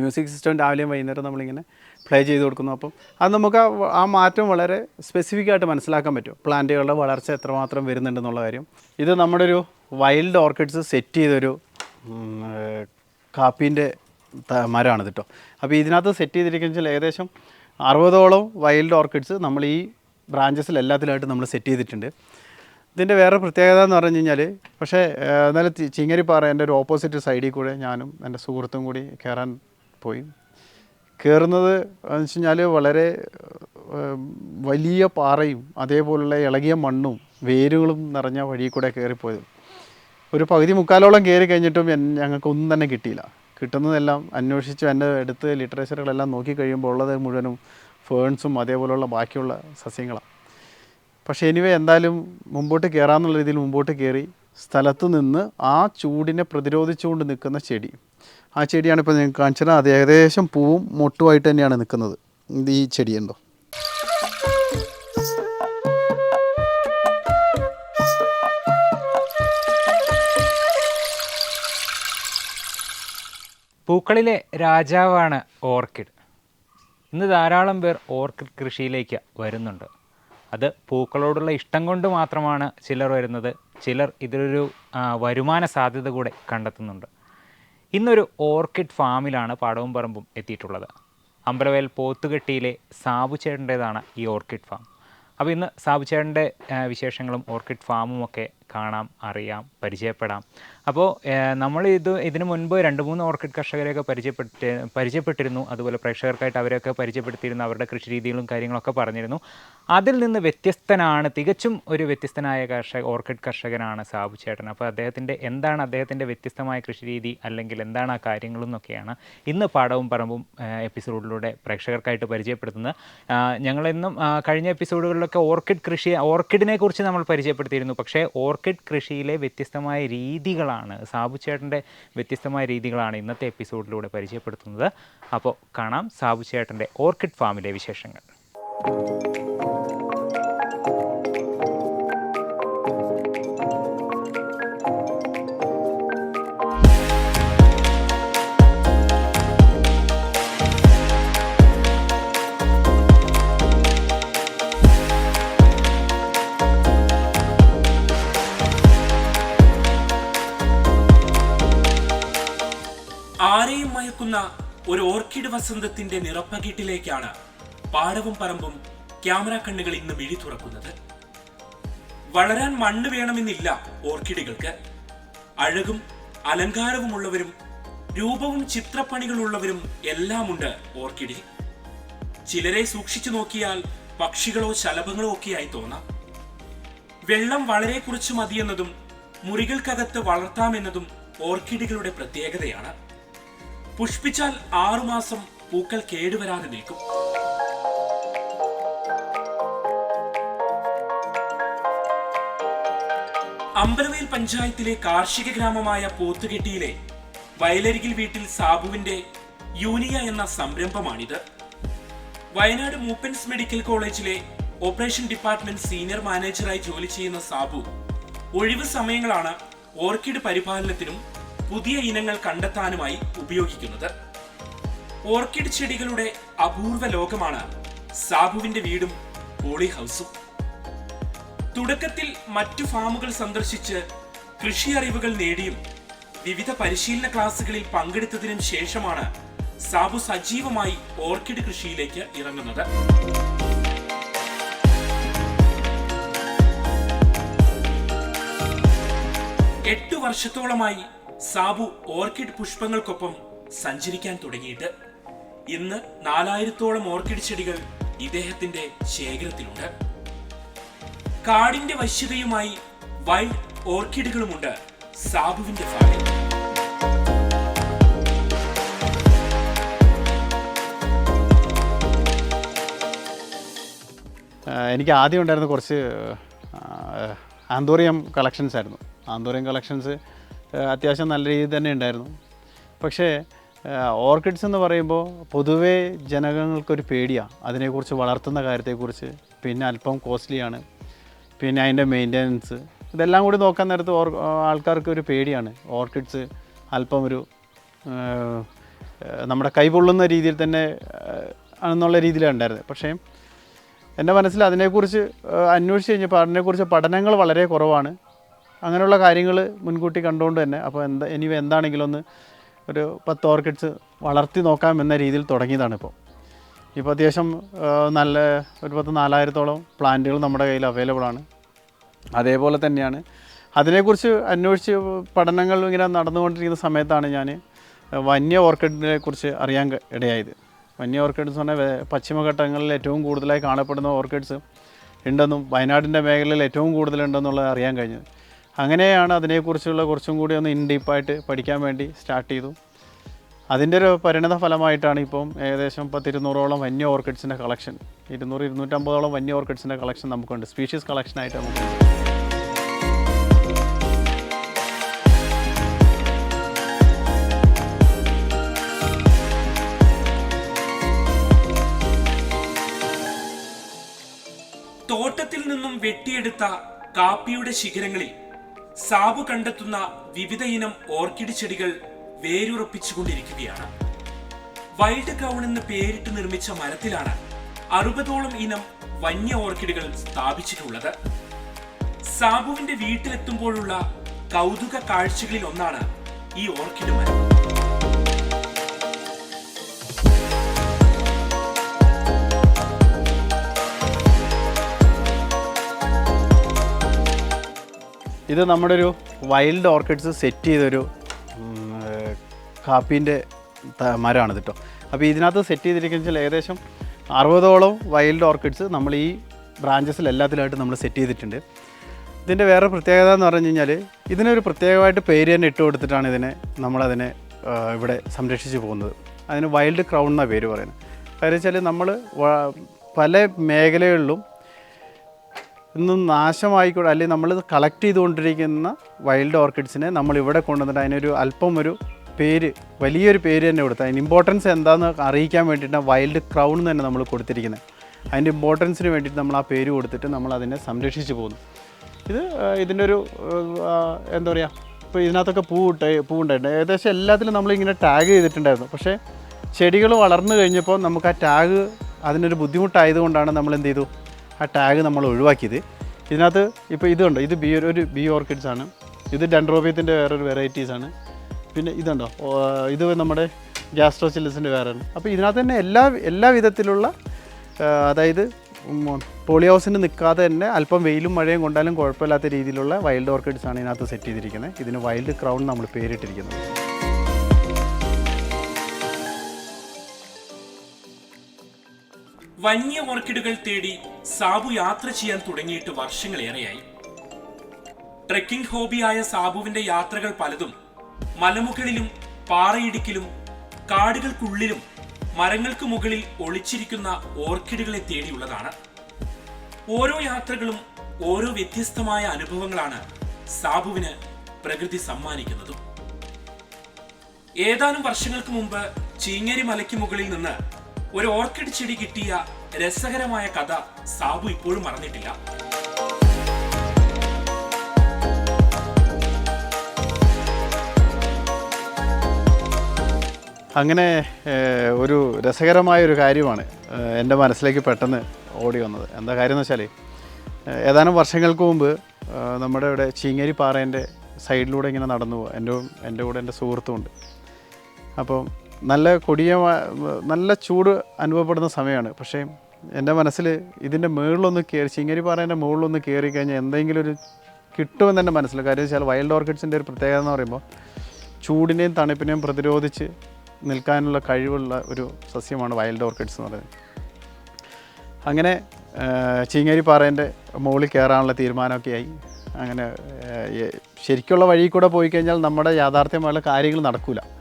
Music system രാവിലെയും വൈകുന്നേരം നമ്മളിങ്ങനെ പ്ലേ ചെയ്ത് കൊടുക്കുന്നു. അപ്പം അത് നമുക്ക് ആ മാറ്റം വളരെ സ്പെസിഫിക് ആയിട്ട് മനസ്സിലാക്കാൻ പറ്റും. പ്ലാന്റുകളുടെ വളർച്ച എത്രമാത്രം വരുന്നുണ്ടെന്നുള്ള കാര്യം. ഇത് നമ്മുടെ ഒരു വൈൽഡ് ഓർക്കിഡ്സ് സെറ്റ് ചെയ്തൊരു കാപ്പീന്റെ മരമാണ് കേട്ടോ അപ്പോൾ ഇതിനകത്ത് സെറ്റ് ചെയ്തിരിക്കുന്ന വെച്ചാൽ ഏകദേശം അറുപതോളം വൈൽഡ് ഓർക്കിഡ്സ് നമ്മൾ ഈ ബ്രാഞ്ചസിൽ എല്ലാത്തിലായിട്ട് നമ്മൾ സെറ്റ് ചെയ്തിട്ടുണ്ട്. ഇതിന്റെ വേറെ പ്രത്യേകത എന്ന് പറഞ്ഞു കഴിഞ്ഞാൽ പക്ഷേ എന്നാലും ചിങ്ങരിപ്പാറ എന്റെ ഒരു ഓപ്പോസിറ്റ് സൈഡിൽ കൂടെ ഞാനും എന്റെ സുഹൃത്തും കൂടി കയറാൻ പോയി. കയറുന്നത് എന്ന് വെച്ച് കഴിഞ്ഞാൽ വളരെ വലിയ പാറയും അതേപോലുള്ള ഇളകിയ മണ്ണും വേരുകളും നിറഞ്ഞ വഴി കൂടെ കയറിപ്പോയത് ഒരു പകുതി മുക്കാലോളം കയറി കഴിഞ്ഞിട്ടും ഞങ്ങൾക്കൊന്നും തന്നെ കിട്ടിയില്ല. കിട്ടുന്നതെല്ലാം അന്വേഷിച്ചു എന്റെ അടുത്ത് ലിറ്ററേച്ചറുകളെല്ലാം നോക്കി കഴിയുമ്പോൾ ഉള്ളത് മുഴുവനും ഫേൺസും അതേപോലുള്ള ബാക്കിയുള്ള സസ്യങ്ങളാണ് പക്ഷേ എനിവേ എന്തായാലും മുമ്പോട്ട് കയറാമെന്നുള്ള രീതിയിൽ മുമ്പോട്ട് കയറി സ്ഥലത്ത് നിന്ന് ആ ചൂടിനെ പ്രതിരോധിച്ചുകൊണ്ട് നിൽക്കുന്ന ചെടി ആ ചെടിയാണ് ഇപ്പോൾ നിങ്ങൾക്ക് കാണിച്ചത്. അത് ഏകദേശം പൂവും മൊട്ടുമായിട്ട് തന്നെയാണ് നിൽക്കുന്നത്. ഈ ചെടിയുണ്ടോ പൂക്കളിലെ രാജാവാണ് ഓർക്കിഡ്. ഇന്ന് ധാരാളം പേർ ഓർക്കിഡ് കൃഷിയിലേക്ക് വരുന്നുണ്ട്. അത് പൂക്കളോടുള്ള ഇഷ്ടം കൊണ്ട് മാത്രമാണ് ചിലർ വരുന്നത്. ചിലർ ഇതിലൊരു വരുമാന സാധ്യത കൂടെ കണ്ടെത്തുന്നുണ്ട്. ഇന്നൊരു ഓർക്കിഡ് ഫാമിലാണ് പാടവും പറമ്പും എത്തിയിട്ടുള്ളത്. അമ്പലവേൽ പോത്തുകെട്ടിയിലെ സാബു ചേട്ടന്റേതാണ് ഈ ഓർക്കിഡ് ഫാം. അപ്പോൾ ഇന്ന് സാബു ചേട്ടന്റെ വിശേഷങ്ങളും ഓർക്കിഡ് ഫാമും ഒക്കെ കാണാം അറിയാം പരിചയപ്പെടാം. അപ്പോൾ നമ്മൾ ഇത് ഇതിനു മുൻപ് രണ്ട് മൂന്ന് ഓർക്കിഡ് കർഷകരെയൊക്കെ പരിചയപ്പെട്ട് പരിചയപ്പെട്ടിരുന്നു. അതുപോലെ പ്രേക്ഷകർക്കായിട്ട് അവരെയൊക്കെ പരിചയപ്പെടുത്തിയിരുന്നു. അവരുടെ കൃഷി രീതികളും കാര്യങ്ങളൊക്കെ പറഞ്ഞിരുന്നു. അതിൽ നിന്ന് വ്യത്യസ്തനാണ് തികച്ചും ഒരു വ്യത്യസ്തനായ കർഷക ഓർക്കിഡ് കർഷകനാണ് സാബു ചേട്ടൻ. അപ്പോൾ അദ്ദേഹത്തിന്റെ എന്താണ് അദ്ദേഹത്തിന്റെ വ്യത്യസ്തമായ കൃഷി രീതി അല്ലെങ്കിൽ എന്താണ് ആ കാര്യങ്ങളും എന്നൊക്കെയാണ് ഇന്ന് പാടവും പറമ്പും എപ്പിസോഡിലൂടെ പ്രേക്ഷകർക്കായിട്ട് പരിചയപ്പെടുത്തുന്നത്. ഞങ്ങളെന്നും കഴിഞ്ഞ എപ്പിസോഡുകളിലൊക്കെ ഓർക്കിഡ് കൃഷി ഓർക്കിഡിനെ കുറിച്ച് നമ്മൾ പരിചയപ്പെടുത്തിയിരുന്നു. പക്ഷേ ഓർക്കിഡ് കൃഷിയിലെ വ്യത്യസ്തമായ രീതികളാണ് സാബു ചേട്ടന്റെ വ്യത്യസ്തമായ രീതികളാണ് ഇന്നത്തെ എപ്പിസോഡിലൂടെ പരിചയപ്പെടുത്തുന്നത്. അപ്പോൾ കാണാം സാബു ചേട്ടന്റെ ഓർക്കിഡ് ഫാമിലെ വിശേഷങ്ങൾ. ഒരു ഓർക്കിഡ് വസന്തത്തിന്റെ നിറപ്പകിട്ടിലേക്കാണ് പാടവും പറമ്പും ക്യാമറ കണ്ണുകൾ ഇന്ന് മിഴി തുറക്കുന്നത്. വളരാൻ മണ്ണ് വേണമെന്നില്ല ഓർക്കിഡുകൾക്ക്. അഴകും അലങ്കാരവുമുള്ളവരും രൂപവും ചിത്രപ്പണികളുള്ളവരും എല്ലാമുണ്ട് ഓർക്കിഡിൽ. ചിലരെ സൂക്ഷിച്ചു നോക്കിയാൽ പക്ഷികളോ ശലഭങ്ങളോ ഒക്കെയായി തോന്നാം. വെള്ളം വളരെ കുറച്ച് മതിയെന്നതും മുറികൾക്കകത്ത് വളർത്താമെന്നതും ഓർക്കിഡുകളുടെ പ്രത്യേകതയാണ്. പുഷ്പിച്ചാൽ ആറുമാസം പൂക്കൾ കേടുവരാതെ നിൽക്കും. അമ്പലവേൽ പഞ്ചായത്തിലെ കാർഷിക ഗ്രാമമായ പോത്തുകെട്ടിയിലെ വയലരികിൽ വീട്ടിൽ സാബുവിന്റെ യൂനിയ എന്ന സംരംഭമാണിത്. വയനാട് മൂപ്പൻസ് മെഡിക്കൽ കോളേജിലെ ഓപ്പറേഷൻ ഡിപ്പാർട്ട്മെന്റ് സീനിയർ മാനേജറായി ജോലി ചെയ്യുന്ന സാബു ഒഴിവ് സമയങ്ങളാണ് ഓർക്കിഡ് പരിപാലനത്തിനും പുതിയ ഇനങ്ങൾ കണ്ടെത്താനുമായി ഉപയോഗിക്കുന്നത്. ഓർക്കിഡ് ചെടികളുടെ അപൂർവ ലോകമാണ് സാബുവിന്റെ വീടും പോളി ഹൗസും തുടക്കത്തിൽ മറ്റു ഫാമുകൾ സന്ദർശിച്ച് കൃഷി അറിവുകൾ നേടിയും വിവിധ പരിശീലന ക്ലാസുകളിൽ പങ്കെടുത്തതിനും ശേഷമാണ് സാബു സജീവമായി ഓർക്കിഡ് കൃഷിയിലേക്ക് ഇറങ്ങുന്നത്. എട്ടു വർഷത്തോളമായി സാബു ഓർക്കിഡ് പുഷ്പങ്ങൾക്കൊപ്പം സഞ്ചരിക്കാൻ തുടങ്ങിയിട്ട് ഇന്ന് നാലായിരത്തോളം ഓർക്കിഡ് ചെടികൾ ഇദ്ദേഹത്തിന്റെ ശേഖരത്തിലുണ്ട്. കാടിന്റെ വശ്യതയുമായി വൈൽഡ് ഓർക്കിഡുകളുമുണ്ട് സാബുവിന്റെ ഫാമിൽ എനിക്ക് ആദ്യം ഉണ്ടായിരുന്ന കുറച്ച് ആന്തോറിയം കളക്ഷൻസ് ആയിരുന്നു ആന്തോറിയം കളക്ഷൻസ് അത്യാവശ്യം നല്ല രീതിയിൽ തന്നെ ഉണ്ടായിരുന്നു. പക്ഷേ ഓർക്കിഡ്സ് എന്ന് പറയുമ്പോൾ പൊതുവേ ജനങ്ങൾക്കൊരു പേടിയാണ് അതിനെക്കുറിച്ച് വളർത്തുന്ന കാര്യത്തെക്കുറിച്ച്. പിന്നെ അല്പം കോസ്റ്റ്ലിയാണ്. പിന്നെ അതിന്റെ മെയിന്റനൻസ്. ഇതെല്ലാം കൂടി നോക്കാൻ നേരത്ത് ഓർ ആൾക്കാർക്ക് ഒരു പേടിയാണ്. ഓർക്കിഡ്സ് അല്പം ഒരു നമ്മുടെ കൈ പൊള്ളുന്ന രീതിയിൽ തന്നെ ആണെന്നുള്ള രീതിയിലാണ് ഉണ്ടായിരുന്നത്. പക്ഷേ എന്റെ മനസ്സിൽ അതിനെക്കുറിച്ച് അന്വേഷിച്ച് കഴിഞ്ഞപ്പോൾ അതിനെക്കുറിച്ച് പഠനങ്ങൾ വളരെ കുറവാണ്. അങ്ങനെയുള്ള കാര്യങ്ങൾ മുൻകൂട്ടി കണ്ടുകൊണ്ട് തന്നെ അപ്പോൾ എന്താ ഇനി എന്താണെങ്കിലും ഒന്ന് ഒരു പത്ത് ഓർക്കിഡ്സ് വളർത്തി നോക്കാം എന്ന രീതിയിൽ തുടങ്ങിയതാണ് ഇപ്പോൾ. ഇപ്പോൾ അത്യാവശ്യം നല്ല ഒരു പത്ത് നാലായിരത്തോളം പ്ലാന്റുകൾ നമ്മുടെ കയ്യിൽ അവൈലബിൾ ആണ്. അതേപോലെ തന്നെയാണ്. അതിനെക്കുറിച്ച് അന്വേഷിച്ച് പഠനങ്ങൾ ഇങ്ങനെ നടന്നുകൊണ്ടിരിക്കുന്ന സമയത്താണ് ഞാൻ വന്യ ഓർക്കിഡിനെ കുറിച്ച് അറിയാൻ ഇടയായത്. വന്യ ഓർക്കിഡ്സ് എന്ന് പറഞ്ഞാൽ പശ്ചിമഘട്ടങ്ങളിൽ ഏറ്റവും കൂടുതലായി കാണപ്പെടുന്ന ഓർക്കിഡ്സ് ഉണ്ടെന്നും വയനാടിന്റെ മേഖലയിൽ ഏറ്റവും കൂടുതലുണ്ടെന്നുള്ളത് അറിയാൻ കഴിഞ്ഞത്. അങ്ങനെയാണ് അതിനെക്കുറിച്ചുള്ള കുറച്ചും കൂടി ഒന്ന് ഇൻ ഡീപ്പായിട്ട് പഠിക്കാൻ വേണ്ടി സ്റ്റാർട്ട് ചെയ്തു. അതിന്റെ ഒരു പരിണത ഫലമായിട്ടാണ് ഇപ്പം ഏകദേശം പത്തിരുന്നൂറോളം വന്യ ഓർക്കിഡ്സിന്റെ കളക്ഷൻ ഇരുന്നൂറ് ഇരുന്നൂറ്റമ്പതോളം വന്യ ഓർക്കിഡ്സിന്റെ കളക്ഷൻ നമുക്കുണ്ട്. സ്പീഷീസ് കളക്ഷനായിട്ട് നമുക്ക്. തോട്ടത്തിൽ നിന്നും വെട്ടിയെടുത്ത കാപ്പിയുടെ ശിഖരങ്ങളിൽ സാബു കണ്ടെത്തുന്ന വിവിധ ഇനം ഓർക്കിഡ് ചെടികൾ വേരുറപ്പിച്ചുകൊണ്ടിരിക്കുകയാണ്. വൈൽഡ് ഗൗൺ എന്ന് പേരിട്ട് നിർമ്മിച്ച മരത്തിലാണ് അറുപതോളം ഇനം വന്യ ഓർക്കിഡുകൾ സ്ഥാപിച്ചിട്ടുള്ളത്. സാബുവിന്റെ വീട്ടിലെത്തുമ്പോഴുള്ള കൗതുക കാഴ്ചകളിൽ ഒന്നാണ് ഈ ഓർക്കിഡ് മരം. ഇത് നമ്മുടെ ഒരു വൈൽഡ് ഓർക്കിഡ്സ് സെറ്റ് ചെയ്തൊരു കാപ്പീന്റെ മരമാണ് കേട്ടോ അപ്പോൾ ഇതിനകത്ത് സെറ്റ് ചെയ്തിരിക്കുന്ന ഏകദേശം അറുപതോളം വൈൽഡ് ഓർക്കിഡ്സ് നമ്മൾ ഈ ബ്രാഞ്ചസിൽ എല്ലാത്തിലായിട്ട് നമ്മൾ സെറ്റ് ചെയ്തിട്ടുണ്ട്. ഇതിന്റെ വേറെ പ്രത്യേകത എന്ന് പറഞ്ഞു കഴിഞ്ഞാൽ ഇതിനൊരു പ്രത്യേകമായിട്ട് പേര് തന്നെ ഇട്ട് കൊടുത്തിട്ടാണ് ഇതിനെ നമ്മളതിനെ ഇവിടെ സംരക്ഷിച്ച് പോകുന്നത്. അതിന് വൈൽഡ് ക്രൗൺ എന്നാണ് പേര് പറയുന്നത്. കാര്യം വെച്ചാൽ നമ്മൾ പല മേഖലകളിലും ഇന്നും നാശമായിക്കൂടെ? അല്ലെങ്കിൽ നമ്മൾ കളക്ട് ചെയ്തുകൊണ്ടിരിക്കുന്ന വൈൽഡ് ഓർക്കിഡ്സിനെ നമ്മൾ ഇവിടെ കൊണ്ടുവന്നിട്ട് അതിനൊരു അല്പം ഒരു പേര് വലിയൊരു പേര് തന്നെ കൊടുത്ത്. അതിന് ഇമ്പോർട്ടൻസ് എന്താണെന്ന് അറിയിക്കാൻ വേണ്ടിയിട്ടാണ് വൈൽഡ് ക്രൗൺ തന്നെ നമ്മൾ കൊടുത്തിരിക്കുന്നത് അതിന്റെ ഇമ്പോർട്ടൻസിന് വേണ്ടിയിട്ട് നമ്മൾ ആ പേര് കൊടുത്തിട്ട് നമ്മൾ അതിനെ സംരക്ഷിച്ച് പോകുന്നു. ഇത് ഇതിന്റെ ഒരു എന്താ പറയുക ഇപ്പോൾ ഇതിനകത്തൊക്കെ പൂ ഇട്ട പൂവുണ്ടായിട്ടുണ്ട് ഏകദേശം എല്ലാത്തിലും നമ്മളിങ്ങനെ ടാഗ് ചെയ്തിട്ടുണ്ടായിരുന്നു. പക്ഷേ ചെടികൾ വളർന്നു കഴിഞ്ഞപ്പോൾ നമുക്ക് ആ ടാഗ് അതിനൊരു ബുദ്ധിമുട്ടായതുകൊണ്ടാണ് നമ്മൾ എന്ത് ചെയ്തു? ആ ടാഗ് നമ്മൾ ഒഴിവാക്കിയത്. ഇതിനകത്ത് ഇപ്പോൾ ഇതുണ്ട് ഇത് ബി ഒരു ബി ഓർക്കിഡ്സ് ആണ്. ഇത് ഡെൻഡ്രോബിയത്തിന്റെ വേറൊരു വെറൈറ്റീസ് ആണ്. പിന്നെ ഇതുണ്ടോ ഇത് നമ്മുടെ ഗ്യാസ്ട്രോസില്ലസിന്റെ വേറെയാണ് അപ്പോൾ ഇതിനകത്ത് തന്നെ എല്ലാ എല്ലാ വിധത്തിലുള്ള അതായത് പോളിയോസിന് നിൽക്കാതെ തന്നെ അല്പം വെയിലും മഴയും കൊണ്ടാലും കുഴപ്പമില്ലാത്ത രീതിയിലുള്ള വൈൽഡ് ഓർക്കിഡ്സ് ആണ് ഇതിനകത്ത് സെറ്റ് ചെയ്തിരിക്കുന്നത്. ഇതിന് വൈൽഡ് ക്രൗൺ നമ്മൾ പേരിട്ടിരിക്കുന്നത്. വന്യ ഓർക്കിഡുകൾ തേടി സാബു യാത്ര ചെയ്യാൻ തുടങ്ങിയിട്ട് വർഷങ്ങളേറെയായി. ട്രെക്കിംഗ് ഹോബിയായ സാബുവിന്റെ യാത്രകൾ പലതും മലമുകളിലും പാറയിടുക്കിലും കാടുകൾക്കുള്ളിലും മരങ്ങൾക്ക് മുകളിൽ ഒളിച്ചിരിക്കുന്ന ഓർക്കിഡുകളെ തേടിയുള്ളതാണ്. ഓരോ യാത്രകളും ഓരോ വ്യത്യസ്തമായ അനുഭവങ്ങളാണ് സാബുവിന് പ്രകൃതി സമ്മാനിക്കുന്നതും. ഏതാനും വർഷങ്ങൾക്ക് മുമ്പ് ചീങ്ങേരി മലയ്ക്ക് മുകളിൽ നിന്ന് ഒരു ഓർക്കിഡ് ചെടി കിട്ടിയ രസകരമായ കഥ സാബു ഇപ്പോഴും മറന്നിട്ടില്ല. അങ്ങനെ ഒരു രസകരമായ ഒരു കാര്യമാണ് എന്റെ മനസ്സിലേക്ക് പെട്ടെന്ന് ഓടി വന്നത്. എന്താ കാര്യം എന്ന് വെച്ചാൽ ഏതാനും വർഷങ്ങൾക്ക് മുമ്പ് നമ്മുടെ ഇവിടെ ചീങ്ങേരി പാറേന്റെ സൈഡിലൂടെ ഇങ്ങനെ നടന്നു പോകുക എന്റെ എന്റെ കൂടെ എന്റെ സുഹൃത്തുമുണ്ട് അപ്പോൾ നല്ല കൊടിയ നല്ല ചൂട് അനുഭവപ്പെടുന്ന സമയമാണ്. പക്ഷേ എന്റെ മനസ്സിൽ ഇതിന്റെ മുകളിലൊന്ന് കയറി ചിങ്ങരി പാറേന്റെ മുകളിലൊന്ന് കയറി കഴിഞ്ഞാൽ എന്തെങ്കിലും ഒരു കിട്ടുമെന്ന് എന്റെ മനസ്സിൽ കാര്യം വെച്ചാൽ വൈൽഡ് ഓർക്കിഡ്സിന്റെ ഒരു പ്രത്യേകത എന്ന് പറയുമ്പോൾ ചൂടിനെയും തണുപ്പിനെയും പ്രതിരോധിച്ച് നിൽക്കാനുള്ള കഴിവുള്ള ഒരു സസ്യമാണ് വൈൽഡ് ഓർക്കിഡ്സ് എന്ന് പറയുന്നത്. അങ്ങനെ ചീങ്ങേരി പാറേന്റെ മുകളിൽ കയറാനുള്ള തീരുമാനമൊക്കെ ആയി. അങ്ങനെ ശരിക്കുള്ള വഴി കൂടെ പോയി കഴിഞ്ഞാൽ നമ്മുടെ യാഥാർത്ഥ്യമായുള്ള കാര്യങ്ങൾ നടക്കില്ല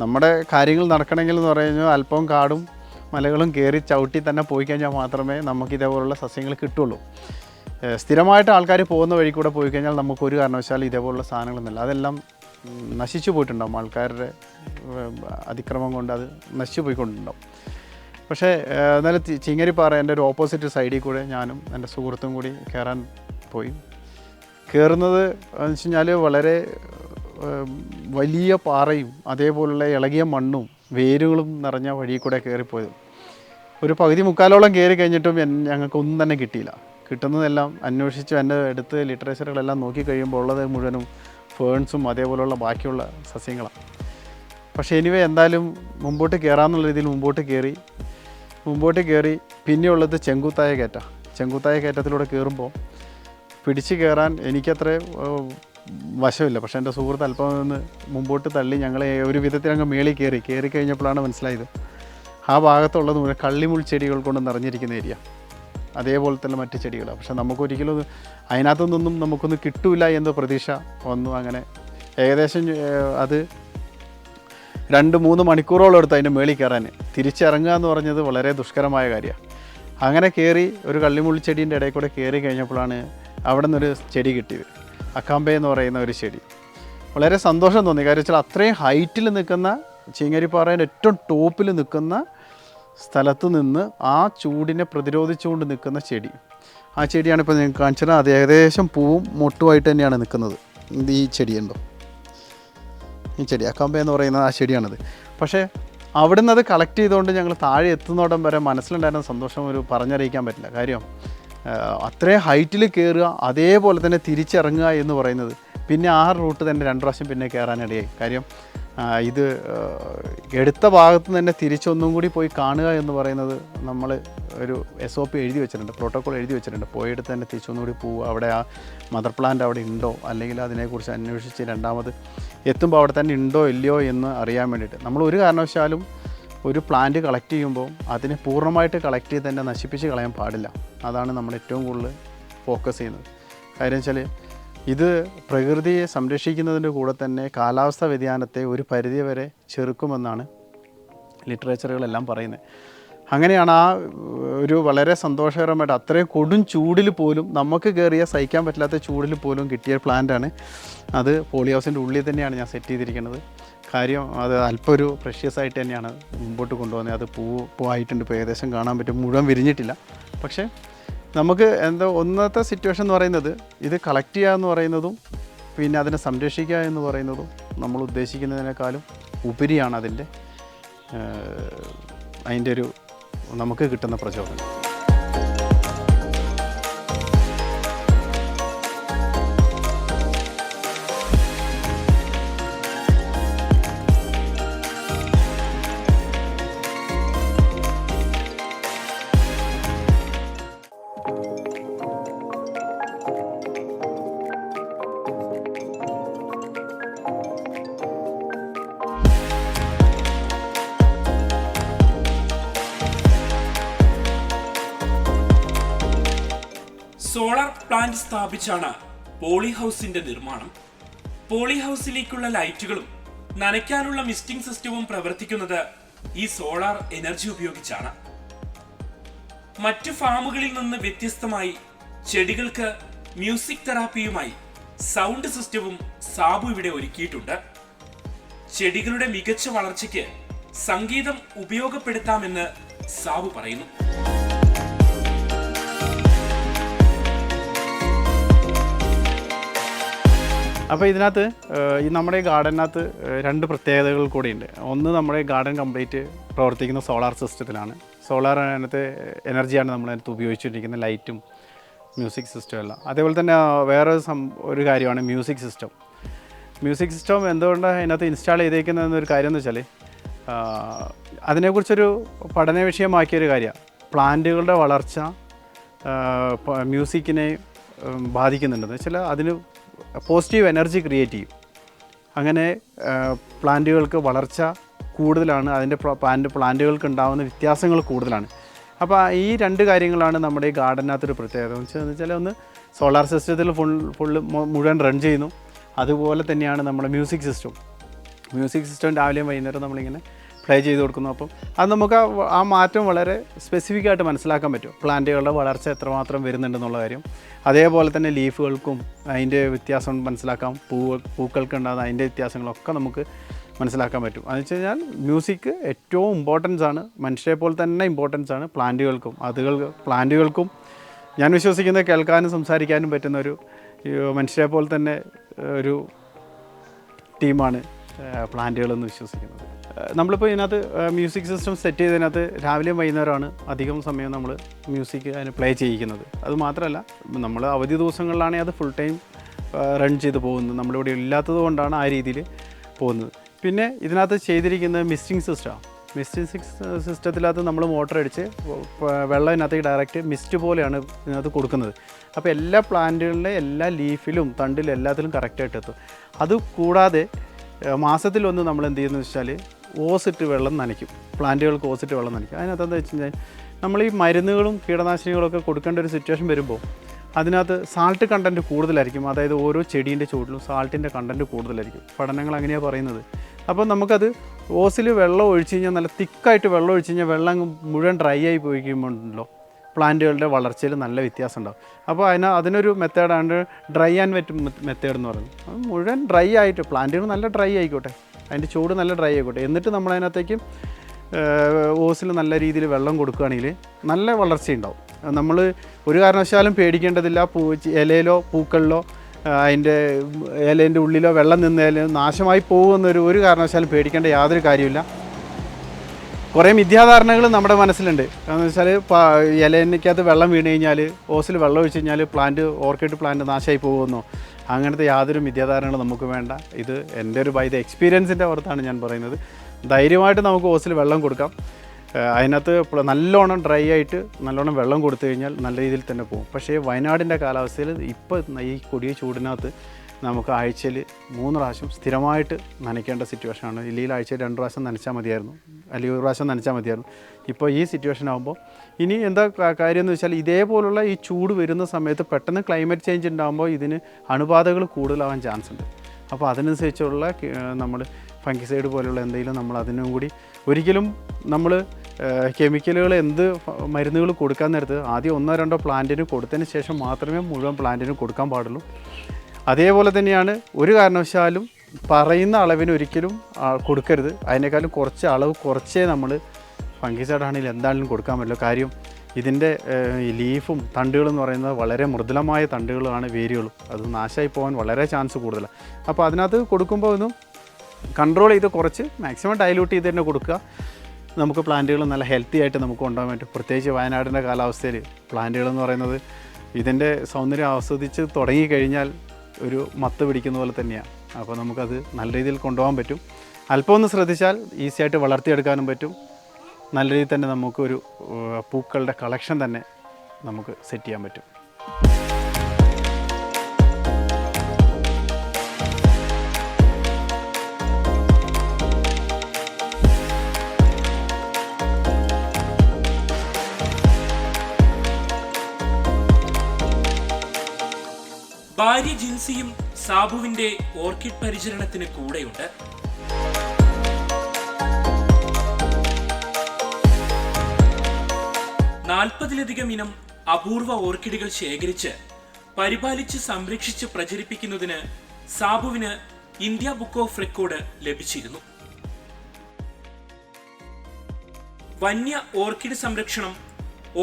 നമ്മുടെ കാര്യങ്ങൾ നടക്കണമെങ്കിൽ എന്ന് പറയുന്നത് അല്പം കാടും മലകളും കയറി ചവിട്ടി തന്നെ പോയി കഴിഞ്ഞാൽ മാത്രമേ നമുക്ക് ഇതേപോലുള്ള സസ്യങ്ങൾ കിട്ടുള്ളൂ. സ്ഥിരമായിട്ട് ആൾക്കാർ പോകുന്ന വഴി കൂടെ പോയി കഴിഞ്ഞാൽ നമുക്ക് ഒരു കാരണവശാലും ഇതേപോലുള്ള സാധനങ്ങളൊന്നുമില്ല അതെല്ലാം നശിച്ചു പോയിട്ടുണ്ടാവും. ആൾക്കാരുടെ അതിക്രമം കൊണ്ട് അത് നശിച്ചു പോയിക്കൊണ്ടുണ്ടാവും പക്ഷേ എന്നാലും ചിങ്ങരിപ്പാറ എന്റെ ഒരു ഓപ്പോസിറ്റ് സൈഡിൽ കൂടെ ഞാനും എന്റെ സുഹൃത്തും കൂടി കയറാൻ പോയി. കയറുന്നത് എന്ന് വെച്ച് കഴിഞ്ഞാൽ വളരെ വലിയ പാറയും അതേപോലുള്ള ഇളകിയ മണ്ണും വേരുകളും നിറഞ്ഞ വഴി കൂടെ കയറിപ്പോയത്. ഒരു പകുതി മുക്കാലോളം കയറി കഴിഞ്ഞിട്ടും ഞങ്ങൾക്കൊന്നും തന്നെ കിട്ടിയില്ല. കിട്ടുന്നതെല്ലാം അന്വേഷിച്ചു എന്റെ അടുത്ത് ലിറ്ററേച്ചറുകളെല്ലാം നോക്കി കഴിയുമ്പോൾ ഉള്ളത് മുഴുവനും ഫേൺസും അതേപോലെയുള്ള ബാക്കിയുള്ള സസ്യങ്ങളാണ്. പക്ഷേ എനിവേ എന്തായാലും മുമ്പോട്ട് കയറാമെന്നുള്ള രീതിയിൽ മുമ്പോട്ട് കയറി മുമ്പോട്ട് കയറി പിന്നെയുള്ളത് ചെങ്കുത്തായ കയറ്റ. ചെങ്കുത്തായ കയറ്റത്തിലൂടെ കയറുമ്പോൾ പിടിച്ച് കയറാൻ എനിക്കത്ര വശമില്ല. പക്ഷേ എന്റെ സുഹൃത്ത് അല്പം ഒന്ന് മുമ്പോട്ട് തള്ളി ഞങ്ങളെ ഒരു വിധത്തിൽ അങ്ങ് മേളിൽ കയറി. കയറി കഴിഞ്ഞപ്പോഴാണ് മനസ്സിലായത് ആ ഭാഗത്തുള്ളത് മുഴുവൻ കള്ളിമുൾ ചെടികൾ കൊണ്ട് നിറഞ്ഞിരിക്കുന്ന ഏരിയ. അതേപോലെ തന്നെ മറ്റ് ചെടികളാണ് പക്ഷെ നമുക്കൊരിക്കലും അത് അതിനകത്തു നമുക്കൊന്ന് നമുക്കൊന്നും കിട്ടൂല എന്ന പ്രതീക്ഷ വന്നു. അങ്ങനെ ഏകദേശം അത് രണ്ട് മൂന്ന് മണിക്കൂറോളം എടുത്ത് അതിന്റെ മേളിൽ കയറാൻ. തിരിച്ചിറങ്ങുക എന്ന് പറഞ്ഞത് വളരെ ദുഷ്കരമായ കാര്യമാണ്. അങ്ങനെ കയറി ഒരു കള്ളിമുള്ളിച്ചെടീന്റെ ഇടയിൽ കൂടെ കയറി കഴിഞ്ഞപ്പോഴാണ് അവിടെ നിന്നൊരു ചെടി കിട്ടിയത്. അക്കാമ്പേ എന്ന് പറയുന്ന ഒരു ചെടി. വളരെ സന്തോഷം തോന്നി. കാര്യം വെച്ചാൽ അത്രയും ഹൈറ്റിൽ നിൽക്കുന്ന ചീങ്ങരിപ്പാറേന്റെ ഏറ്റവും ടോപ്പിൽ നിൽക്കുന്ന സ്ഥലത്ത് നിന്ന് ആ ചൂടിനെ പ്രതിരോധിച്ചുകൊണ്ട് നിൽക്കുന്ന ചെടി. ആ ചെടിയാണ് ഇപ്പോൾ നിങ്ങൾക്ക് കാണിച്ചത്. അത് ഏകദേശം പൂവും മൊട്ടുമായിട്ട് തന്നെയാണ് നിൽക്കുന്നത്. ഈ ചെടിയുണ്ടോ ഈ ചെടി. അക്കാമ്പ എന്ന് പറയുന്ന ആ ചെടിയാണിത്. പക്ഷേ അവിടുന്ന് അത് കളക്ട് ചെയ്തുകൊണ്ട് ഞങ്ങൾ താഴെ എത്തുന്നോടം വരെ മനസ്സിലുണ്ടായിരുന്ന സന്തോഷം ഒരു പറഞ്ഞറിയിക്കാൻ പറ്റില്ല. കാര്യം അത്രയും ഹൈറ്റിൽ കയറുക അതേപോലെ തന്നെ തിരിച്ചിറങ്ങുക എന്ന് പറയുന്നത്. പിന്നെ ആ റൂട്ട് തന്നെ രണ്ട് പ്രാവശ്യം പിന്നെ കയറാനിടയായി കാര്യം ഇത് എടുത്ത ഭാഗത്ത് തന്നെ തിരിച്ചൊന്നും കൂടി പോയി കാണുക എന്ന് പറയുന്നത് നമ്മൾ ഒരു എസ് ഒ പി എഴുതി വെച്ചിട്ടുണ്ട് പ്രോട്ടോകോൾ എഴുതി വെച്ചിട്ടുണ്ട്. പോയെടുത്ത് തന്നെ തിരിച്ചൊന്നും കൂടി പോവുക. അവിടെ ആ മദർ പ്ലാന്റ് അവിടെ ഉണ്ടോ? അല്ലെങ്കിൽ അതിനെക്കുറിച്ച് അന്വേഷിച്ച് രണ്ടാമത് എത്തുമ്പോൾ അവിടെ തന്നെ ഉണ്ടോ ഇല്ലയോ എന്ന് അറിയാൻ വേണ്ടിയിട്ട്. നമ്മൾ ഒരു കാരണവശാലും ഒരു പ്ലാന്റ് കളക്ട് ചെയ്യുമ്പോൾ അതിനെ പൂർണമായിട്ട് കളക്ട് ചെയ്ത് തന്നെ നശിപ്പിച്ച് കളയാൻ പാടില്ല. അതാണ് നമ്മൾ ഏറ്റവും കൂടുതൽ ഫോക്കസ് ചെയ്യുന്നത്. കാര്യം വെച്ചാൽ ഇത് പ്രകൃതിയെ സംരക്ഷിക്കുന്നതിന്റെ കൂടെ തന്നെ കാലാവസ്ഥാ വ്യതിയാനത്തെ ഒരു പരിധി വരെ ചെറുക്കുമെന്നാണ് ലിറ്ററേച്ചറുകളെല്ലാം പറയുന്നത്. അങ്ങനെയാണ് ആ ഒരു വളരെ സന്തോഷകരമായിട്ട് അത്രയും കൊടും ചൂടിൽ പോലും നമുക്ക് കയറിയ സഹിക്കാൻ പറ്റാത്ത ചൂടിൽ പോലും കിട്ടിയ പ്ലാന്റാണ് അത് പോളി ഹൗസിന്റെ ഉള്ളിൽ തന്നെയാണ് ഞാൻ സെറ്റ് ചെയ്തിരിക്കുന്നത്. കാര്യം അത് അല്പം ഒരു പ്രഷ്യസ് ആയിട്ട് തന്നെയാണ് മുമ്പോട്ട് കൊണ്ടുപോകുന്നത്. അത് പൂ പൂവായിട്ടുണ്ട്. ഇപ്പോൾ ഏകദേശം കാണാൻ പറ്റും. മുഴുവൻ വിരിഞ്ഞിട്ടില്ല. പക്ഷേ നമുക്ക് എന്താ ഒന്നത്തെ സിറ്റുവേഷൻ എന്ന് പറയുന്നത് ഇത് കളക്ട് ചെയ്യുക എന്ന് പറയുന്നതും പിന്നെ അതിനെ സംരക്ഷിക്കുക എന്ന് പറയുന്നതും നമ്മൾ ഉദ്ദേശിക്കുന്നതിനേക്കാളും ഉപരിയാണ് അതിന്റെ അതിന്റെ ഒരു നമുക്ക് കിട്ടുന്ന പ്രചോദനം. പ്ലാന്റ് സ്ഥാപിച്ചാണ് പോളി ഹൗസിന്റെ നിർമ്മാണം. പോളി ഹൗസിലേക്കുള്ള ലൈറ്റുകളും നനയ്ക്കാനുള്ള മിസ്റ്റിംഗ് സിസ്റ്റവും പ്രവർത്തിക്കുന്നത് ഈ സോളാർ എനർജി ഉപയോഗിച്ചാണ്. മറ്റു ഫാമുകളിൽ നിന്ന് വ്യത്യസ്തമായി ചെടികൾക്ക് മ്യൂസിക് തെറാപ്പിയുമായി സൗണ്ട് സിസ്റ്റവും സാബു ഇവിടെ ഒരുക്കിയിട്ടുണ്ട്. ചെടികളുടെ മികച്ച വളർച്ചയ്ക്ക് സംഗീതം ഉപയോഗപ്പെടുത്താമെന്ന് സാബു പറയുന്നു. അപ്പോൾ ഇതിനകത്ത് ഈ നമ്മുടെ ഗാർഡനകത്ത് രണ്ട് പ്രത്യേകതകൾ കൂടിയുണ്ട്. ഒന്ന് നമ്മുടെ ഗാർഡൻ കംപ്ലീറ്റ് പ്രവർത്തിക്കുന്ന സോളാർ സിസ്റ്റത്തിലാണ്. സോളാർ അതിനകത്ത് എനർജിയാണ് നമ്മൾ അതിനകത്ത് ഉപയോഗിച്ചുകൊണ്ടിരിക്കുന്ന ലൈറ്റും മ്യൂസിക് സിസ്റ്റം എല്ലാം. അതേപോലെ തന്നെ വേറെ ഒരു കാര്യമാണ് മ്യൂസിക് സിസ്റ്റം. മ്യൂസിക് സിസ്റ്റം എന്തുകൊണ്ടാണ് അതിനകത്ത് ഇൻസ്റ്റാൾ ചെയ്തേക്കുന്നതെന്നൊരു കാര്യം എന്ന് വെച്ചാൽ അതിനെക്കുറിച്ചൊരു പഠന വിഷയമാക്കിയൊരു കാര്യമാണ് പ്ലാന്റുകളുടെ വളർച്ച മ്യൂസിക്കിനെ ബാധിക്കുന്നുണ്ടെന്ന് വെച്ചാൽ അതിന് പോസിറ്റീവ് എനർജി ക്രിയേറ്റ് ചെയ്യും. അങ്ങനെ പ്ലാന്റുകൾക്ക് വളർച്ച കൂടുതലാണ് അതിന്റെ പ്ലാന്റ് പ്ലാന്റുകൾക്ക് ഉണ്ടാകുന്ന വ്യത്യാസങ്ങൾ കൂടുതലാണ്. അപ്പോൾ ഈ രണ്ട് കാര്യങ്ങളാണ് നമ്മുടെ ഈ ഗാർഡനകത്തൊരു പ്രത്യേകത. എന്ന് വെച്ചാൽ- ഒന്ന് സോളാർ സിസ്റ്റത്തിൽ ഫുൾ ഫുള്ള് മുഴുവൻ റൺ ചെയ്യുന്നു. അതുപോലെ തന്നെയാണ് നമ്മുടെ മ്യൂസിക് സിസ്റ്റം മ്യൂസിക് സിസ്റ്റം രാവിലെയും വൈകുന്നേരം നമ്മളിങ്ങനെ പ്ലേ ചെയ്ത് കൊടുക്കുന്നു. അപ്പം അത് നമുക്ക് ആ ആ മാറ്റം വളരെ സ്പെസിഫിക് ആയിട്ട് മനസ്സിലാക്കാൻ പറ്റും. പ്ലാന്റുകളുടെ വളർച്ച എത്രമാത്രം വരുന്നുണ്ടെന്നുള്ള കാര്യം. അതേപോലെ തന്നെ ലീഫുകൾക്കും അതിന്റെ വ്യത്യാസം മനസ്സിലാക്കാം. പൂവ് പൂക്കൾക്ക് ഉണ്ടാകുന്ന അതിന്റെ വ്യത്യാസങ്ങളൊക്കെ നമുക്ക് മനസ്സിലാക്കാൻ പറ്റും. അതെന്ന് വെച്ച് കഴിഞ്ഞാൽ മ്യൂസിക് ഏറ്റവും ഇമ്പോർട്ടൻസ് ആണ്. മനുഷ്യരെ പോലെ തന്നെ ഇമ്പോർട്ടൻസ് ആണ് പ്ലാന്റുകൾക്കും. അതുകൾ പ്ലാന്റുകൾക്കും ഞാൻ വിശ്വസിക്കുന്നത് കേൾക്കാനും സംസാരിക്കാനും പറ്റുന്ന ഒരു മനുഷ്യരെ പോലെ തന്നെ ഒരു ടീമാണ് പ്ലാന്റുകളെന്ന് വിശ്വസിക്കുന്നത്. നമ്മളിപ്പോൾ ഇതിനകത്ത് മ്യൂസിക് സിസ്റ്റം സെറ്റ് ചെയ്തതിനകത്ത് രാവിലെയും വൈകുന്നേരമാണ് അധികം സമയം നമ്മൾ മ്യൂസിക് അതിന് പ്ലേ ചെയ്യിക്കുന്നത്. അത് മാത്രമല്ല നമ്മൾ അവധി ദിവസങ്ങളിലാണെങ്കിൽ അത് ഫുൾ ടൈം റൺ ചെയ്ത് പോകുന്നത്. നമ്മളിവിടെ ഇല്ലാത്തത് കൊണ്ടാണ് ആ രീതിയിൽ പോകുന്നത്. പിന്നെ ഇതിനകത്ത് ചെയ്തിരിക്കുന്നത് മിസ്റ്റിംഗ് സിസ്റ്റമാണ് മിസ്റ്റിംഗ് സിസ്റ്റത്തിനകത്ത് നമ്മൾ മോട്ടർ അടിച്ച് വെള്ളം ഇതിനകത്തേക്ക് ഡയറക്റ്റ് മിസ്റ്റ് പോലെയാണ് ഇതിനകത്ത് കൊടുക്കുന്നത്. അപ്പോൾ എല്ലാ പ്ലാന്റുകളിലെ എല്ലാ ലീഫിലും തണ്ടിലും എല്ലാത്തിലും കറക്റ്റായിട്ട് എത്തും. അത് കൂടാതെ മാസത്തിലൊന്ന് നമ്മൾ എന്ത് ചെയ്യുന്നത് വെച്ചാൽ ഓസിട്ട് വെള്ളം നനയ്ക്കും. പ്ലാന്റുകൾക്ക് ഓസിറ്റ് വെള്ളം നനയ്ക്കും. അതിനകത്ത് എന്താ വെച്ച് കഴിഞ്ഞാൽ നമ്മൾ ഈ മരുന്നുകളും കീടനാശിനികളൊക്കെ കൊടുക്കേണ്ട ഒരു സിറ്റുവേഷൻ വരുമ്പോൾ അതിനകത്ത് സാൾട്ട് കണ്ടന്റ് കൂടുതലായിരിക്കും. അതായത് ഓരോ ചെടീന്റെ ചുവട്ടിലും സാൾട്ടിന്റെ കണ്ടന്റ് കൂടുതലായിരിക്കും. പഠനങ്ങൾ അങ്ങനെയാണ് പറയുന്നത്. അപ്പോൾ നമുക്കത് ഓസിൽ വെള്ളം ഒഴിച്ച് കഴിഞ്ഞാൽ നല്ല തിക്കായിട്ട് വെള്ളം ഒഴിച്ച് കഴിഞ്ഞാൽ വെള്ളം മുഴുവൻ ഡ്രൈ ആയി പോയി കഴിയുമ്പോണ്ടല്ലോ പ്ലാന്റുകളുടെ വളർച്ചയിൽ നല്ല വ്യത്യാസം ഉണ്ടാവും. അപ്പോൾ അതിന് അതിനൊരു മെത്തേഡാണ് ഡ്രൈ ആൻഡ് വെറ്റ് മെത്തേഡ് എന്ന് പറയുന്നത്. മുഴുവൻ ഡ്രൈ ആയിട്ട് പ്ലാന്റുകൾ നല്ല ഡ്രൈ ആയിക്കോട്ടെ. അതിന്റെ ചൂട് നല്ല ഡ്രൈ ആയിക്കോട്ടെ. എന്നിട്ട് നമ്മൾ അതിനകത്തേക്ക് ഓസിൽ നല്ല രീതിയിൽ വെള്ളം കൊടുക്കുകയാണെങ്കിൽ നല്ല വളർച്ചയുണ്ടാവും നമ്മൾ ഒരു കാരണവശാലും പേടിക്കേണ്ടതില്ല. പൂ ഇലയിലോ പൂക്കളിലോ അതിന്റെ ഇലേന്റെ ഉള്ളിലോ വെള്ളം നിന്നാലും നാശമായി പോകുമെന്നൊരു ഒരു കാരണവശാലും പേടിക്കേണ്ട യാതൊരു കാര്യമില്ല കുറേ മിഥ്യാധാരണകൾ നമ്മുടെ മനസ്സിലുണ്ട്. എന്ന് വെച്ചാൽ ഇലേനക്കകത്ത് വെള്ളം വീണ് കഴിഞ്ഞാൽ ഓസിൽ വെള്ളം ഒഴിച്ച് കഴിഞ്ഞാൽ പ്ലാന്റ് ഓർക്കിഡ് പ്ലാന്റ് നാശമായി പോകുമെന്നോ അങ്ങനത്തെ യാതൊരു മിഥ്യാധാരണകളും നമുക്ക് വേണ്ട. ഇത് എന്റെ ഒരു ദ എക്സ്പീരിയൻസിന്റെ പുറത്താണ് ഞാൻ പറയുന്നത്. ധൈര്യമായിട്ട് നമുക്ക് ഓസിൽ വെള്ളം കൊടുക്കാം. അതിനകത്ത് നല്ലോണം ഡ്രൈ ആയിട്ട് നല്ലോണം വെള്ളം കൊടുത്തു കഴിഞ്ഞാൽ നല്ല രീതിയിൽ തന്നെ പോകും പക്ഷേ വയനാടിന്റെ കാലാവസ്ഥയിൽ ഇപ്പോൾ ഈ കൊടിയ ചൂടിനകത്ത് നമുക്ക് ആഴ്ചയിൽ മൂന്ന് പ്രാവശ്യം സ്ഥിരമായിട്ട് നനയ്ക്കേണ്ട സിറ്റുവേഷനാണ് ഇല്ലെങ്കിൽ ആഴ്ചയിൽ രണ്ട് പ്രാവശ്യം നനച്ചാൽ മതിയായിരുന്നു. അല്ലെങ്കിൽ ഒരു പ്രാവശ്യം നനച്ചാൽ മതിയായിരുന്നു. ഇപ്പോൾ ഈ സിറ്റുവേഷൻ ആകുമ്പോൾ ഇനി എന്താ കാര്യം എന്ന് വെച്ചാൽ ഇതേപോലുള്ള ഈ ചൂട് വരുന്ന സമയത്ത് പെട്ടെന്ന് ക്ലൈമറ്റ് ചേഞ്ച് ഉണ്ടാകുമ്പോൾ ഇതിന് അണുബാധകൾ കൂടുതലാവാൻ ചാൻസ് ഉണ്ട്. അപ്പോൾ അതിനനുസരിച്ചുള്ള നമ്മൾ ഫംഗിസൈഡ് പോലുള്ള എന്തെങ്കിലും നമ്മൾ അതിനും കൂടി ഒരിക്കലും നമ്മൾ കെമിക്കലുകൾ എന്ത് മരുന്നുകൾ കൊടുക്കാൻ നേരത്ത് ആദ്യം ഒന്നോ രണ്ടോ പ്ലാന്റിന് കൊടുത്തതിന് ശേഷം മാത്രമേ മുഴുവൻ പ്ലാന്റിന് കൊടുക്കാൻ പാടുള്ളൂ. അതേപോലെ തന്നെയാണ് ഒരു കാരണവശാലും പറയുന്ന അളവിന് ഒരിക്കലും കൊടുക്കരുത്. അതിനേക്കാളും കുറച്ച് അളവ് കുറച്ചേ നമ്മൾ ഫംഗിസൈഡ് ആണെങ്കിലും എന്താണെങ്കിലും കൊടുക്കാൻ പറ്റില്ല കാര്യം ഇതിന്റെ ലീഫും തണ്ടുകളും എന്ന് പറയുന്നത് വളരെ മൃദുലമായ തണ്ടുകളാണ് വേരുകളും. അത് നാശമായി പോകാൻ വളരെ ചാൻസ് കൂടുതലാണ്. അപ്പോൾ അതിനകത്ത് കൊടുക്കുമ്പോൾ ഒന്നും കൺട്രോൾ ചെയ്ത് കുറച്ച് മാക്സിമം ഡൈലൂട്ട് ചെയ്ത് തന്നെ കൊടുക്കുക. നമുക്ക് പ്ലാന്റുകൾ നല്ല ഹെൽത്തി ആയിട്ട് നമുക്ക് കൊണ്ടുപോകാൻ പറ്റും. പ്രത്യേകിച്ച് വയനാടിന്റെ കാലാവസ്ഥയിൽ പ്ലാന്റുകൾ എന്ന് പറയുന്നത് ഇതിന്റെ സൗന്ദര്യം ആസ്വദിച്ച് തുടങ്ങിക്കഴിഞ്ഞാൽ ഒരു മത്ത് പിടിക്കുന്ന പോലെ തന്നെയാണ്. അപ്പോൾ നമുക്കത് നല്ല രീതിയിൽ കൊണ്ടുപോകാൻ പറ്റും. അല്പം ഒന്ന് ശ്രദ്ധിച്ചാൽ ഈസി ആയിട്ട് വളർത്തിയെടുക്കാനും പറ്റും. നല്ല രീതിയിൽ തന്നെ നമുക്കൊരു പൂക്കളുടെ കളക്ഷൻ തന്നെ നമുക്ക് സെറ്റ് ചെയ്യാൻ പറ്റും. ഭാര്യ ജിൻസിയും സാബുവിന്റെ ഓർക്കിഡ് പരിചരണത്തിന് കൂടെയുണ്ട്. നാൽപ്പതിലധികം ഇനം അപൂർവ ഓർക്കിഡുകൾ ശേഖരിച്ച് പരിപാലിച്ച് സംരക്ഷിച്ച് പ്രചരിപ്പിക്കുന്നതിന് സാബുവിന് ഇന്ത്യ ബുക്ക് ഓഫ് റെക്കോർഡ് ലഭിച്ചിരുന്നു. വന്യ ഓർക്കിഡ് സംരക്ഷണം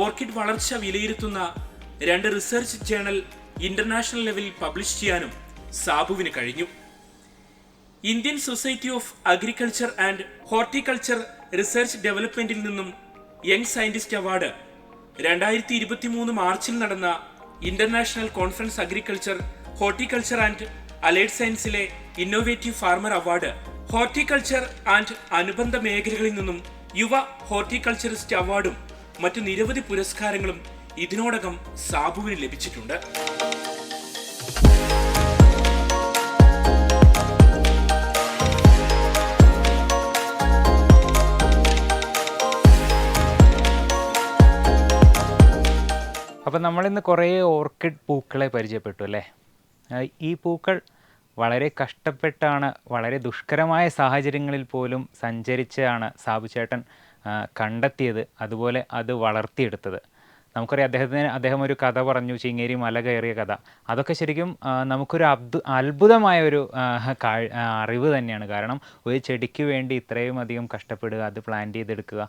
ഓർക്കിഡ് വളർച്ച വിലയിരുത്തുന്ന രണ്ട് റിസർച്ച് ജേണൽ ഇന്റർനാഷണൽ ലെവലിൽ പബ്ലിഷ് ചെയ്യാനും സാബുവിന് കഴിഞ്ഞു. Indian society of agriculture and horticulture research ഡെവലപ്മെന്റിൽ നിന്നും യങ് സയന്റിസ്റ്റ് അവാർഡ് രണ്ടായിരത്തി ഇരുപത്തി മൂന്ന് മാർച്ചിൽ നടന്ന international conference agriculture horticulture and allied സയൻസിലെ innovative farmer award horticulture and അനുബന്ധ മേഖലകളിൽ നിന്നും യുവ ഹോർട്ടിക്കൾച്ചറിസ്റ്റ് അവാർഡും മറ്റു നിരവധി പുരസ്കാരങ്ങളും ഇതിനോടകം സാബുവിന് ലഭിച്ചിട്ടുണ്ട്. അപ്പം നമ്മളിന്ന് കുറേ ഓർക്കിഡ് പൂക്കളെ പരിചയപ്പെട്ടു അല്ലേ? ഈ പൂക്കൾ വളരെ കഷ്ടപ്പെട്ടാണ് വളരെ ദുഷ്കരമായ സാഹചര്യങ്ങളിൽ പോലും സഞ്ചരിച്ചാണ് സാബുചേട്ടൻ കണ്ടെത്തിയത്. അതുപോലെ അത് വളർത്തിയെടുത്തത്. നമുക്കറിയാം അദ്ദേഹത്തിന് അദ്ദേഹം ഒരു കഥ പറഞ്ഞു ചിങ്ങേരി മല കയറിയ കഥ. അതൊക്കെ ശരിക്കും നമുക്കൊരു അബ്ദു അത്ഭുതമായ ഒരു അറിവ് തന്നെയാണ്. കാരണം ഒരു ചെടിക്ക് വേണ്ടി ഇത്രയും അധികം കഷ്ടപ്പെടുക അത് പ്ലാൻ ചെയ്തെടുക്കുക.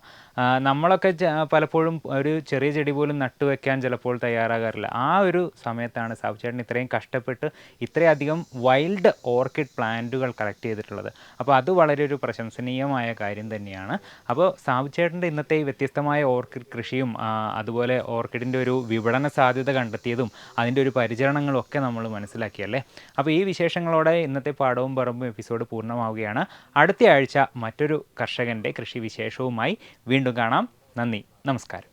നമ്മളൊക്കെ പലപ്പോഴും ഒരു ചെറിയ ചെടി പോലും നട്ടുവെക്കാൻ ചിലപ്പോൾ തയ്യാറാകാറില്ല. ആ ഒരു സമയത്താണ് സാബു ചേട്ടൻ ഇത്രയും കഷ്ടപ്പെട്ട് ഇത്രയധികം വൈൽഡ് ഓർക്കിഡ് പ്ലാന്റുകൾ കളക്ട് ചെയ്തിട്ടുള്ളത്. അപ്പോൾ അത് വളരെ ഒരു പ്രശംസനീയമായ കാര്യം തന്നെയാണ്. അപ്പോൾ സാബു ചേട്ടന്റെ ഇന്നത്തെ വ്യത്യസ്തമായ ഓർക്കിഡ് കൃഷിയും അതുപോലെ ഓർക്കിഡിന്റെ ഒരു വിപണന സാധ്യത കണ്ടെത്തിയതും അതിന്റെ ഒരു പരിചരണങ്ങളും ഒക്കെ നമ്മൾ മനസ്സിലാക്കിയല്ലേ അപ്പോൾ ഈ വിശേഷങ്ങളോടെ ഇന്നത്തെ പാടവും പറമ്പും എപ്പിസോഡ് പൂർണമാവുകയാണ്. അടുത്ത ആഴ്ച മറ്റൊരു കർഷകന്റെ കൃഷി വിശേഷവുമായി വീണ്ടും കാണാം. നന്ദി. നമസ്കാരം.